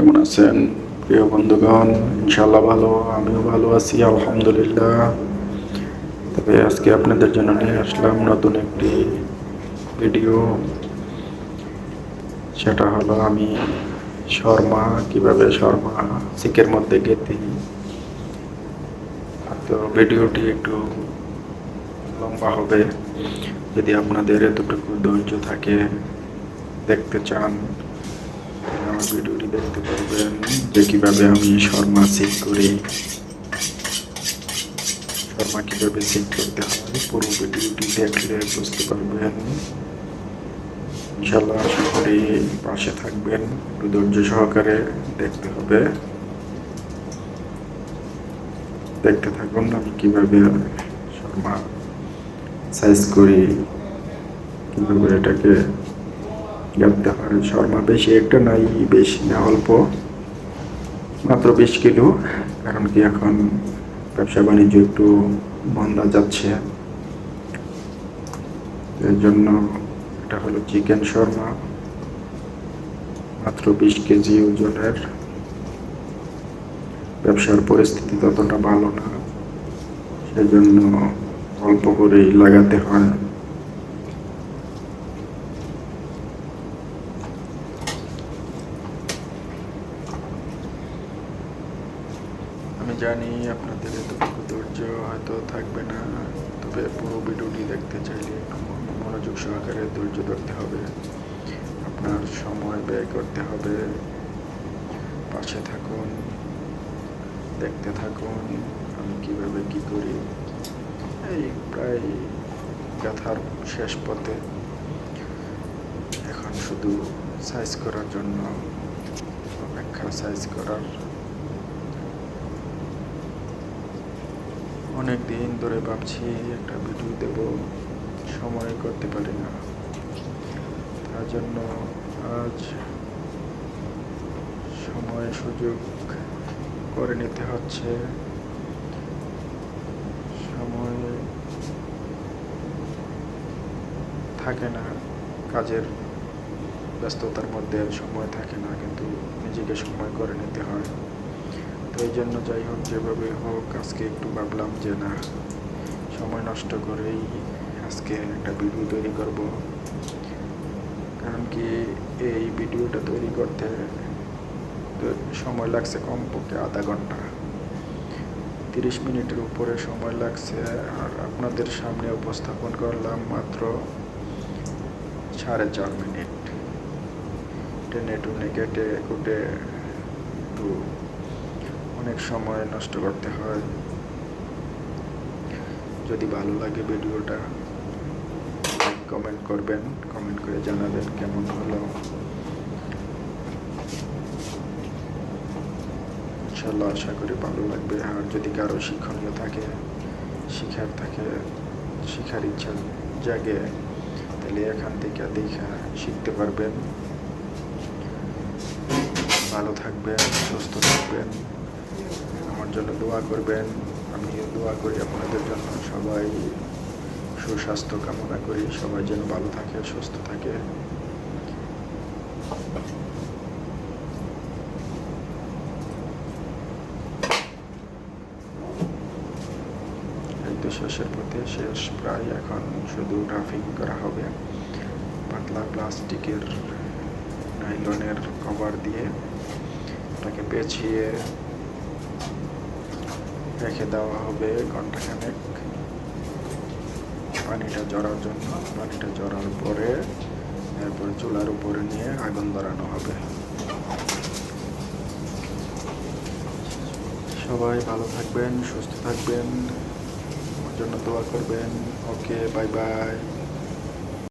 কেমন আছেন? প্রিয় বন্ধুগণ ইনশাল্লাহ ভালো, আমিও ভালো আছি, আলহামদুলিল্লাহ। তবে আজকে আপনাদের জন্য নিয়ে আসলাম নতুন একটি ভিডিও। সেটা হলো আমি শর্মা, কীভাবে শর্মা চিকের মধ্যে গেতি তো ভিডিওটি একটু লম্বা হবে। যদি আপনাদের এতটুকু ধৈর্য থাকে, দেখতে চান ভিডিওটি দেখতে পারবেন যে কীভাবে আমি শর্মা সিক করি শর্মা কীভাবে সিক করতে হয় পুরো ভিডিওটি দেখলে বুঝতে পারবেন ইনশাল্লাহ আশা করি পাশে থাকবেন একটু ধৈর্য সহকারে দেখতে হবে দেখতে থাকুন আমি কীভাবে শর্মা সাইজ করি কীভাবে এটাকে গাঁথতে হয় শর্মা বেশি একটা নাই, বেশি না অল্প, মাত্র বিশ কিলো, কারণ কি এখন ব্যবসা বাণিজ্য একটু মন্দা যাচ্ছে। এর জন্য এটা হলো চিকেন শর্মা, মাত্র বিশ কেজি ওজনের। ব্যবসার পরিস্থিতি ততটা ভালো না, সেজন্য অল্প করেই লাগাতে হয়। আমি জানি আপনাদের এতটুকু ধৈর্য হয়তো থাকবে না, তবে পুরো ভিডিওটি দেখতে চাইলে মনোযোগ সহকারে ধৈর্য ধরতে হবে। আপনার সময় ব্যয় করতে হবে। পাশে থাকুন, দেখতে থাকুন, আমি কীভাবে কি করি। এই প্রায় গাথার শেষ পথে। এখন শুধু সাইজ করার জন্য অপেক্ষা সাইজ করার অনেক দিন ধরে ভাবছি একটা ভিডিও দেব। সময় করতে পারি না। তার জন্য আজ সময় সুযোগ করে নিতে হচ্ছে। সময় থাকে না, কাজের ব্যস্ততার মধ্যে সময় থাকে না, কিন্তু নিজেকে সময় করে নিতে হয়। এই জন্য যাই হোক, যেভাবে হোক, আজকে একটু ভাবলাম যে না, সময় নষ্ট করেই আজকে একটা ভিডিও তৈরি করব। কারণ কি এই ভিডিওটা তৈরি করতে সময় লাগছে কমপক্ষে আধা ঘণ্টা। তিরিশ মিনিটের উপরে সময় লাগছে, আর আপনাদের সামনে উপস্থাপন করলাম মাত্র সাড়ে চার মিনিট। টেনে টুনে কেটে কুটে একটু সময় নষ্ট করতে হয়। যদি ভালো লাগে ভিডিওটা কমেন্ট করবেন। কমেন্ট করে জানাবেন কেমন হলো। ইনশাল্লাহ আশা করি ভালো লাগবে। আর যদি কারও শিক্ষণীয় থাকে, শিখার থাকে, শিখার ইচ্ছা জাগে, তাহলে এখান থেকে দেখা শিখতে পারবেন। ভালো থাকবেন, সুস্থ থাকবেন। আমার জন্য দোয়া করবেন। আমি দোয়া করি আপনাদের জন্য। সবাই সুস্বাস্থ্য কামনা করি। সবাই যেন ভালো থাকে, সুস্থ থাকে। শেষের পথে শেষ। প্রায় এখন শুধু রাফিং করা হবে। পাতলা প্লাস্টিকের নাইলনের কভার দিয়ে। এটাকে পেঁচিয়ে রেখে দেওয়া হবে ঘন্টাখানেক পানিটা জড়ার জন্য, পানিটা জড়ার পরে এরপর চুলার উপরে নিয়ে আগুন ধরানো হবে। সবাই ভালো থাকবেন, সুস্থ থাকবেন। আমার জন্য দোয়া করবেন। Okay, bye bye.